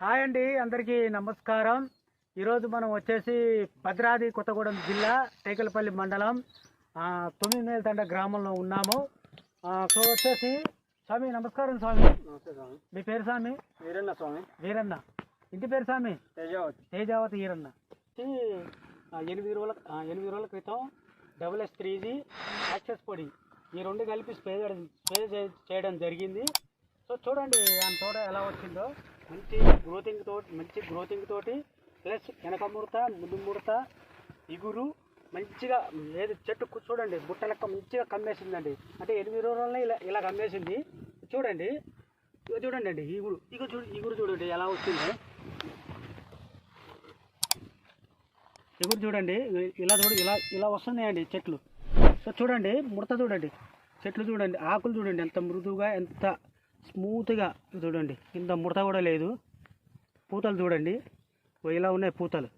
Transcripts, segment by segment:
Hi అండి అందరికీ నమస్కారం. ఈరోజు మనం వచ్చేసి భద్రాద్రి కొత్తగూడెం జిల్లా టేకలపల్లి మండలం తొమ్మిది నేల తండ గ్రామంలో ఉన్నాము. సో వచ్చేసి స్వామి నమస్కారం స్వామి. నమస్తే స్వామి. మీ పేరు స్వామి? వీరన్న స్వామి. వీరన్న. ఇంటి పేరు స్వామి? తేజావతి. తేజావతి ఆ, ఎనిమిది రోజుల ఎనిమిది రోజుల క్రితం double S three G access పొడి ఈ రెండు కలిపి స్ప్రే చేయడం స్ప్రే చేయడం జరిగింది. సో చూడండి దాని తోట ఎలా వచ్చిందో. మంచి గ్రోతింగ్ తోటి మంచి గ్రోతింగ్ తోటి ప్లస్ వెనక ముడత ముందు ముడత ఇగురు మంచిగా ఏది చెట్టు చూడండి బుట్ట లెక్క మంచిగా కమ్మేసిందండి. అంటే ఎనిమిది రోజులనే ఇలా ఇలా కమ్మేసింది. చూడండి. ఇక చూడండి అండి ఇగురు. ఇక చూడు ఇగురు చూడండి ఎలా వచ్చింది. ఎగురు చూడండి ఇలా చూడు ఇలా ఇలా వస్తున్నాయండి చెట్లు. సో చూడండి ముడత చూడండి. చెట్లు చూడండి ఆకులు చూడండి ఎంత మృదువుగా ఎంత స్మూత్గా చూడండి. ఇంత ముడత కూడా లేదు. పూతలు చూడండి. ఇలా ఉన్నాయి పూతలు.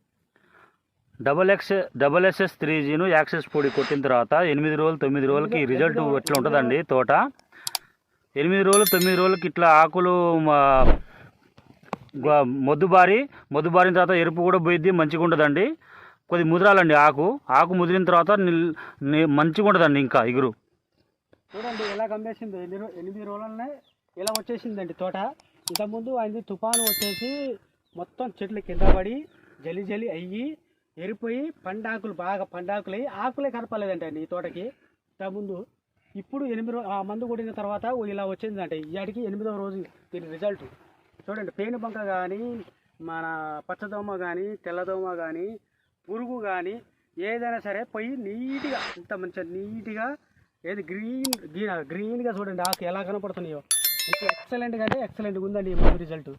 Double X double SS three జీను యాక్సెస్ పొడి కొట్టిన తర్వాత ఎనిమిది రోజులు తొమ్మిది రోజులకి రిజల్ట్ ఎట్లా ఉంటుందండి తోట? ఎనిమిది రోజులు తొమ్మిది రోజులకి ఇట్లా ఆకులు మొద్దుబారి మొద్దుబారిన తర్వాత ఎరుపు కూడా పోయిద్ది మంచిగా ఉంటుందండి కొద్ది ముదిరాలండి ఆకు. ఆకు ముదిరిన తర్వాత మంచిగా ఉంటుందండి ఇంకా ఇగురు. చూడండి ఎలా కమ్మేసింది. రో- ఎనిమిది రోజులనే ఇలా వచ్చేసిందండి తోట. ఇంతకుముందు ఆయనది తుఫాను వచ్చేసి మొత్తం చెట్లు కింద పడి జలి జలి అయ్యి ఎరిపోయి పండాకులు బాగా పండాకులు అయ్యి ఆకులే కనపలేదండి అండి ఈ తోటకి. ఇంతకుముందు ఇప్పుడు ఎనిమిది ఆ మందు కొడిన తర్వాత ఇలా వచ్చిందంటే. ఇవాటికి ఎనిమిదవ రోజు దీని రిజల్ట్. చూడండి పేను బంక కానీ మన పచ్చదోమ కానీ తెల్లదోమ కానీ పురుగు కానీ ఏదైనా సరే పోయి నీట్గా ఇంత మంచిగా నీట్గా ఏది గ్రీన్ గ్రీన్ గ్రీన్గా చూడండి ఆకు ఎలా కనపడుతున్నాయో. ఇంకా ఎక్సలెంట్గా అంటే ఎక్సలెంట్గా ఉందండి ఈ మందు రిజల్ట్